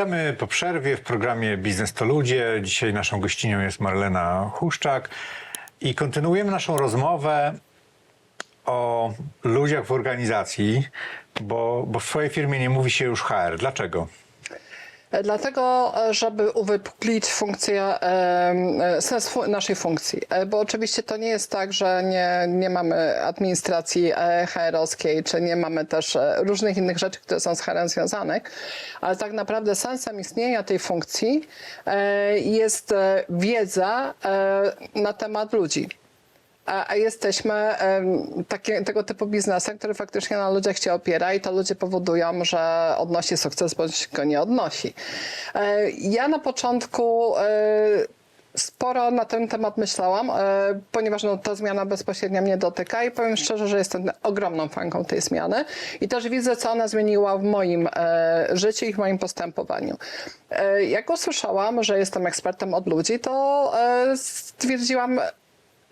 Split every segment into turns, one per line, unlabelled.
Witamy po przerwie w programie Biznes to Ludzie. Dzisiaj naszą gościnią jest Marlena Huszczak i kontynuujemy naszą rozmowę o ludziach w organizacji, bo, bo w swojej firmie nie mówi się już HR. Dlaczego?
Dlatego, żeby uwypuklić funkcję, e, sens naszej funkcji. E, Bo oczywiście to nie jest tak, że nie, nie mamy administracji e, HR-owskiej, czy nie mamy też różnych innych rzeczy, które są z HR-em związanych, ale tak naprawdę sensem istnienia tej funkcji jest wiedza na temat ludzi. A, jesteśmy takie, tego typu biznesem, który faktycznie na ludziach się opiera i to ludzie powodują, że odnosi sukces bądź go nie odnosi. E, ja na początku e, sporo na ten temat myślałam, e, ponieważ no, ta zmiana bezpośrednio mnie dotyka i powiem szczerze, że jestem ogromną fanką tej zmiany i też widzę, co ona zmieniła w moim życiu i w moim postępowaniu. Jak usłyszałam, że jestem ekspertem od ludzi, to stwierdziłam,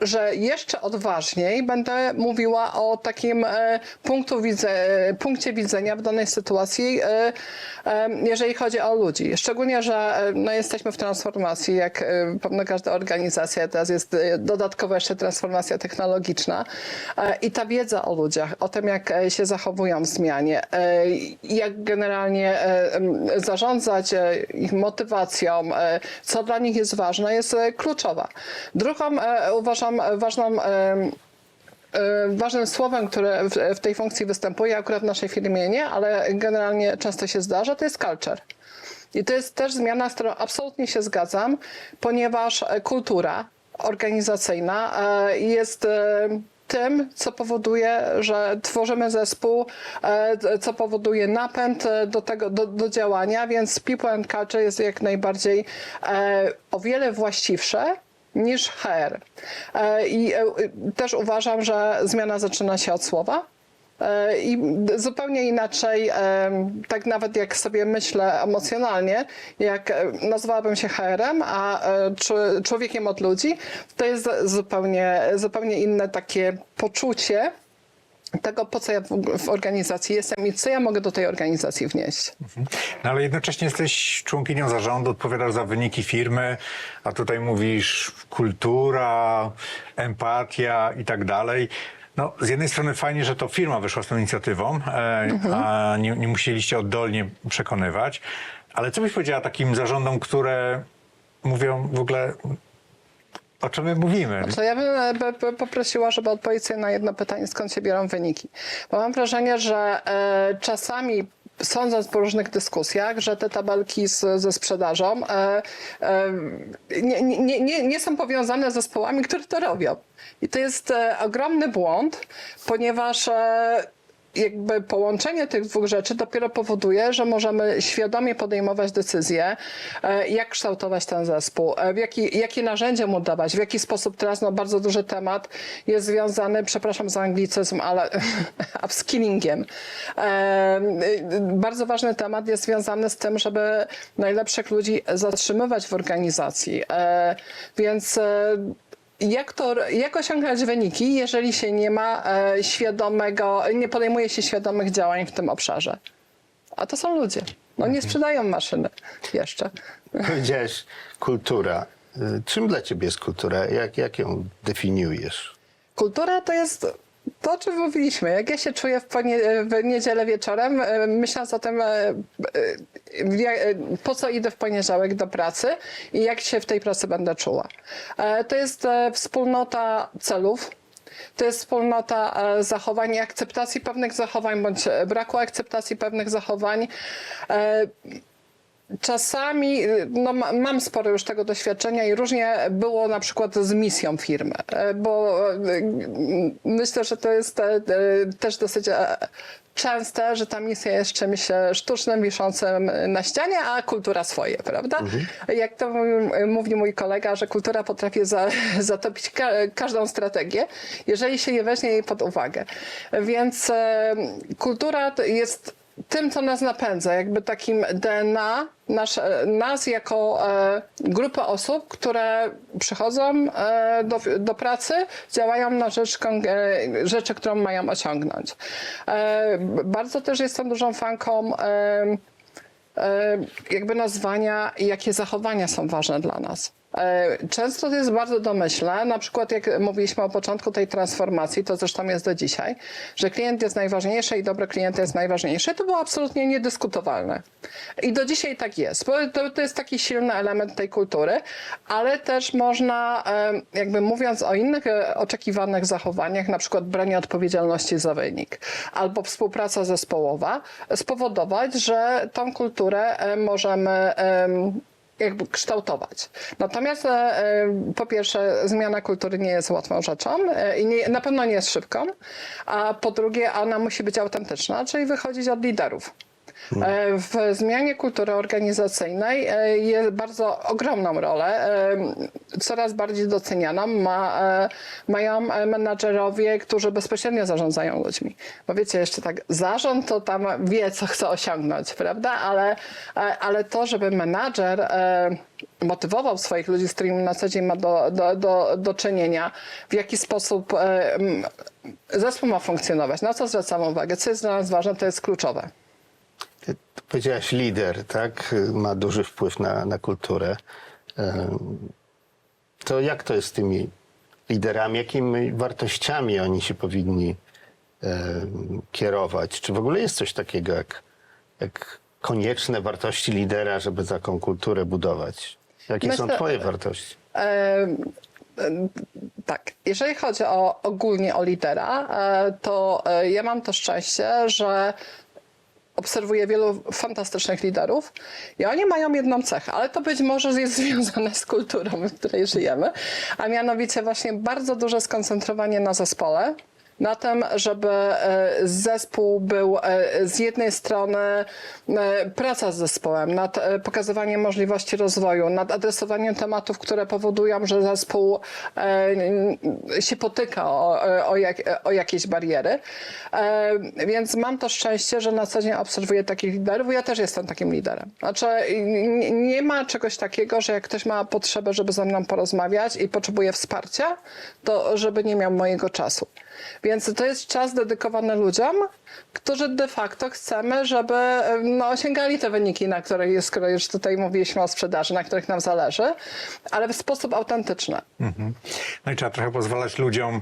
że jeszcze odważniej będę mówiła o takim e, punktu widze, e, punkcie widzenia w danej sytuacji, e, jeżeli chodzi o ludzi. Szczególnie, że no, jesteśmy w transformacji, jak pewno każda organizacja, teraz jest dodatkowo jeszcze transformacja technologiczna i ta wiedza o ludziach, o tym, jak się zachowują w zmianie, jak generalnie zarządzać ich motywacją, co dla nich jest ważne, jest kluczowa. Drugą uważam ważną e, ważnym słowem, które w, tej funkcji występuje, akurat w naszej firmie nie, ale generalnie często się zdarza, to jest culture. I to jest też zmiana, z którą absolutnie się zgadzam, ponieważ e, kultura organizacyjna e, jest e, tym, co powoduje, że tworzymy zespół, co powoduje napęd do, tego, do, do działania, więc people and culture jest jak najbardziej o wiele właściwsze niż HR. E, I e, też uważam, że zmiana zaczyna się od słowa. E, I zupełnie inaczej, tak nawet jak sobie myślę emocjonalnie, jak nazwałabym się HR-em, a człowiekiem od ludzi, to jest zupełnie, zupełnie inne takie poczucie tego, po co ja w, organizacji jestem i co ja mogę do tej organizacji wnieść.
No ale jednocześnie jesteś członkinią zarządu, odpowiadasz za wyniki firmy, a tutaj mówisz kultura, empatia i tak dalej. No, z jednej strony fajnie, że to firma wyszła z tą inicjatywą, e, a nie, nie musieliście oddolnie przekonywać, ale co byś powiedziała takim zarządom, które mówią w ogóle, o czym my mówimy?
To ja bym e, poprosiła, żeby odpowiedzieć na jedno pytanie, skąd się biorą wyniki. Bo mam wrażenie, że e, czasami sądząc po różnych dyskusjach, że te tabelki z, ze sprzedażą e, e, nie, nie, nie, nie są powiązane z zespołami, które to robią. I to jest e, ogromny błąd, ponieważ e, jakby połączenie tych dwóch rzeczy dopiero powoduje, że możemy świadomie podejmować decyzje, e, jak kształtować ten zespół, e, w jaki, jakie narzędzia mu dawać, w jaki sposób teraz no, bardzo duży temat jest związany, przepraszam za anglicyzm, ale upskillingiem. E, Bardzo ważny temat jest związany z tym, żeby najlepszych ludzi zatrzymywać w organizacji. Więc jak, to, jak osiągać wyniki, jeżeli się nie ma e, świadomego, nie podejmuje się świadomych działań w tym obszarze? A to są ludzie. No nie sprzedają maszyny jeszcze.
Powiedziałeś kultura. Y, Czym dla ciebie jest kultura? Jak, jak ją definiujesz?
Kultura to jest to, o czym mówiliśmy. Jak ja się czuję w, w niedzielę wieczorem, e, myśląc o tym, e, e, po co idę w poniedziałek do pracy i jak się w tej pracy będę czuła. To jest wspólnota celów. To jest wspólnota zachowań i akceptacji pewnych zachowań, bądź braku akceptacji pewnych zachowań. Czasami, y, no ma- mam sporo już tego doświadczenia i różnie było na przykład z misją firmy, e, bo y, myślę, że to jest e, e, też dosyć częste, że ta misja jest czymś sztucznym, wiszącym na ścianie, a kultura swoje, prawda? Jak to mówi, mój kolega, że kultura potrafi za, zatopić ka każdą strategię, jeżeli się nie weźmie jej pod uwagę. Więc kultura to jest tym, co nas napędza, jakby takim DNA nasz, e, nas jako e, grupy osób, które przychodzą e, do, do pracy, działają na rzecz, e, rzeczy, którą mają osiągnąć. E, bardzo też jestem dużą fanką e, e, jakby nazwania, jakie zachowania są ważne dla nas. E, Często to jest bardzo domyślne, na przykład jak mówiliśmy o początku tej transformacji, to zresztą jest do dzisiaj, że klient jest najważniejszy i dobry klient jest najważniejszy, to było absolutnie niedyskutowalne. I do dzisiaj tak jest, to, to jest taki silny element tej kultury, ale też można, e, jakby mówiąc o innych e, oczekiwanych zachowaniach, na przykład branie odpowiedzialności za wynik albo współpraca zespołowa, spowodować, że tą kulturę możemy em, jakby kształtować. Natomiast e, po pierwsze zmiana kultury nie jest łatwą rzeczą e, i nie, na pewno nie jest szybką, a po drugie ona musi być autentyczna, czyli wychodzić od liderów. E, W zmianie kultury organizacyjnej e, jest bardzo ogromną rolę, e, coraz bardziej docenianą ma, mają menadżerowie, którzy bezpośrednio zarządzają ludźmi. Bo wiecie, jeszcze tak, zarząd to tam wie, co chce osiągnąć, prawda? Ale, ale to, żeby menadżer motywował swoich ludzi, z którymi na co dzień ma do, do, do, do czynienia, w jaki sposób zespół ma funkcjonować, na co zwracamy uwagę, co jest dla nas ważne, to jest kluczowe.
Powiedziałaś lider, tak? Ma duży wpływ na, na kulturę. To jak to jest z tymi liderami? Jakimi wartościami oni się powinni kierować? Czy w ogóle jest coś takiego jak, jak konieczne wartości lidera, żeby taką kulturę budować? Jakie są
Myślę-
twoje wartości?
E, Tak, jeżeli chodzi o, ogólnie o lidera, e, to e, ja mam to szczęście, że obserwuję wielu fantastycznych liderów i oni mają jedną cechę, ale to być może jest związane z kulturą, w której żyjemy, a mianowicie właśnie bardzo duże skoncentrowanie na zespole, na tym, żeby e, zespół był e, z jednej strony e, praca z zespołem, nad pokazywaniem możliwości rozwoju, nad adresowaniem tematów, które powodują, że zespół się potyka o, o, jak, o jakieś bariery. Więc mam to szczęście, że na co dzień obserwuję takich liderów. Ja też jestem takim liderem. Znaczy, nie ma czegoś takiego, że jak ktoś ma potrzebę, żeby ze mną porozmawiać i potrzebuje wsparcia, to żeby nie miał mojego czasu. Więc to jest czas dedykowany ludziom, którzy de facto chcemy, żeby no, osiągali te wyniki, na których skoro już tutaj mówiliśmy o sprzedaży, na których nam zależy, ale w sposób autentyczny.
No i trzeba trochę pozwalać ludziom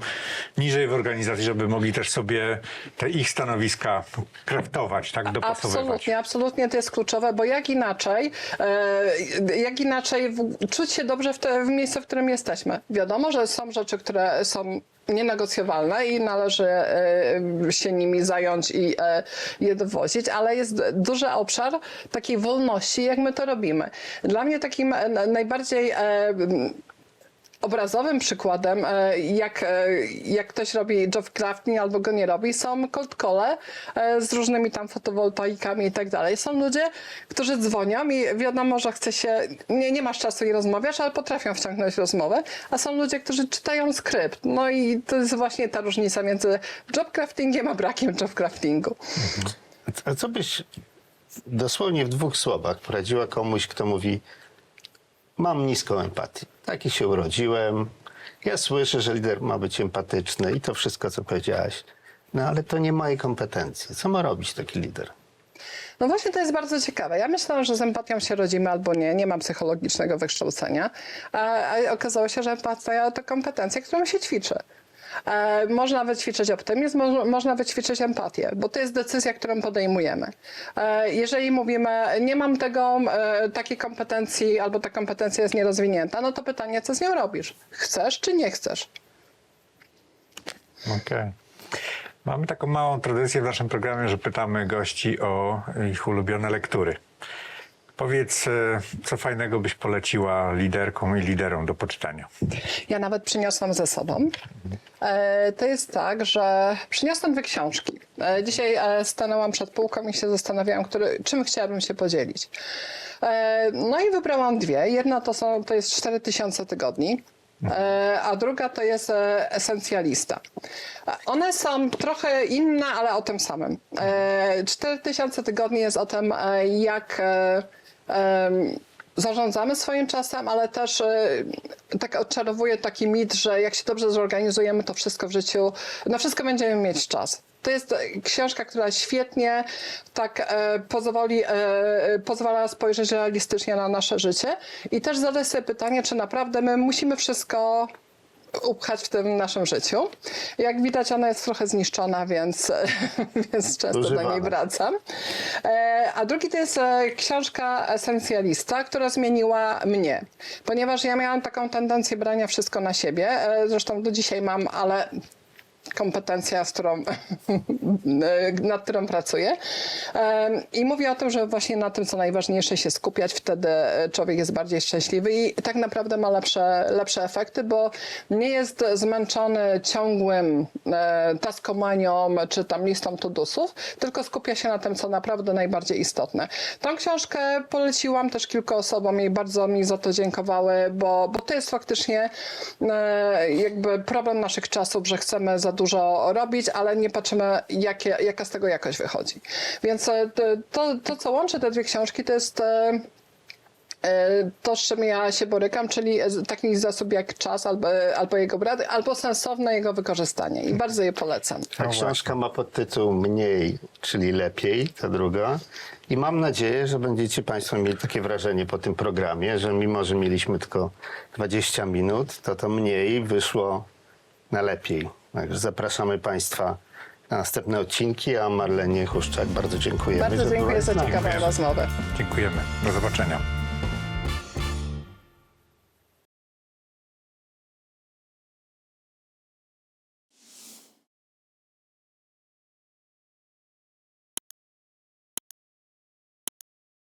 niżej w organizacji, żeby mogli też sobie te ich stanowiska kraftować, tak, dopasowywać.
Absolutnie, absolutnie to jest kluczowe, bo jak inaczej, e, jak inaczej czuć się dobrze w, te, w miejscu, w którym jesteśmy. Wiadomo, że są rzeczy, które są nienegocjowalne i należy e, się nimi zająć i e, je dowozić, ale jest duży obszar takiej wolności, jak my to robimy. Dla mnie takim e, najbardziej e, obrazowym przykładem, e, jak, e, jak ktoś robi job crafting albo go nie robi, są cold call z różnymi tam fotowoltaikami i tak dalej. Są ludzie, którzy dzwonią i wiadomo, że chce się, nie, nie masz czasu i rozmawiasz, ale potrafią wciągnąć rozmowę, a są ludzie, którzy czytają skrypt. No i to jest właśnie ta różnica między job craftingiem a brakiem job craftingu.
A co byś dosłownie w dwóch słowach poradziła komuś, kto mówi: Mam niską empatię. Taki się urodziłem. Ja słyszę, że lider ma być empatyczny i to wszystko, co powiedziałaś. No ale to nie moje kompetencje. Co ma robić taki lider?
No właśnie to jest bardzo ciekawe. Ja myślałam, że z empatią się rodzimy albo nie. Nie mam psychologicznego wykształcenia. A, a okazało się, że empatia to kompetencja, którą się ćwiczy. E, można wyćwiczyć optymizm, mo, można wyćwiczyć empatię, bo to jest decyzja, którą podejmujemy. E, jeżeli mówimy, nie mam tego, e, takiej kompetencji albo ta kompetencja jest nierozwinięta, no to pytanie, co z nią robisz? Chcesz czy nie chcesz?
Okej. Mamy taką małą tradycję w naszym programie, że pytamy gości o ich ulubione lektury. Powiedz, e, co fajnego byś poleciła liderkom i liderom do poczytania?
Ja nawet przyniosłam ze sobą. E, To jest tak, że przyniosłam dwie książki. E, Dzisiaj stanęłam przed półką i się zastanawiałam, który, czym chciałabym się podzielić. No i wybrałam dwie. Jedna to, są, to jest 4000 tygodni. A druga to jest esencjalista. One są trochę inne, ale o tym samym. E, 4000 tygodni jest o tym, jak zarządzamy swoim czasem, ale też e, tak odczarowuje taki mit, że jak się dobrze zorganizujemy, to wszystko w życiu, na wszystko będziemy mieć czas. To jest e, książka, która świetnie tak e, pozwoli, pozwala spojrzeć realistycznie na nasze życie i też zadać sobie pytanie, czy naprawdę my musimy wszystko upchać w tym naszym życiu. Jak widać, ona jest trochę zniszczona, więc, więc często do niej wracam. E, A drugi to jest e, książka Esencjalista, która zmieniła mnie. Ponieważ ja miałam taką tendencję brania wszystko na siebie. E, Zresztą do dzisiaj mam, ale kompetencja, z którą, nad którą pracuję. I mówię o tym, że właśnie na tym, co najważniejsze się skupiać, wtedy człowiek jest bardziej szczęśliwy i tak naprawdę ma lepsze, lepsze efekty, bo nie jest zmęczony ciągłym e, taskomanią czy tam listą tudusów, tylko skupia się na tym, co naprawdę najbardziej istotne. Tą książkę poleciłam też kilku osobom i bardzo mi za to dziękowały, bo, bo to jest faktycznie e, jakby problem naszych czasów, że chcemy za dużo robić, ale nie patrzymy, jakie, jaka z tego jakość wychodzi. Więc e, to, to, co łączy te dwie książki, to jest e, e, to, z czym ja się borykam, czyli taki zasób jak czas albo, albo jego brak, albo sensowne jego wykorzystanie. I bardzo je polecam.
Ta
No
książka ma podtytuł Mniej, czyli lepiej, ta druga. I mam nadzieję, że będziecie Państwo mieli takie wrażenie po tym programie, że mimo, że mieliśmy tylko 20 minut, to to mniej wyszło na lepiej. Także zapraszamy Państwa na następne odcinki, a Marlenie Huszczak bardzo dziękujemy.
Bardzo dziękuję za ciekawą rozmowę.
Dziękujemy. Do zobaczenia.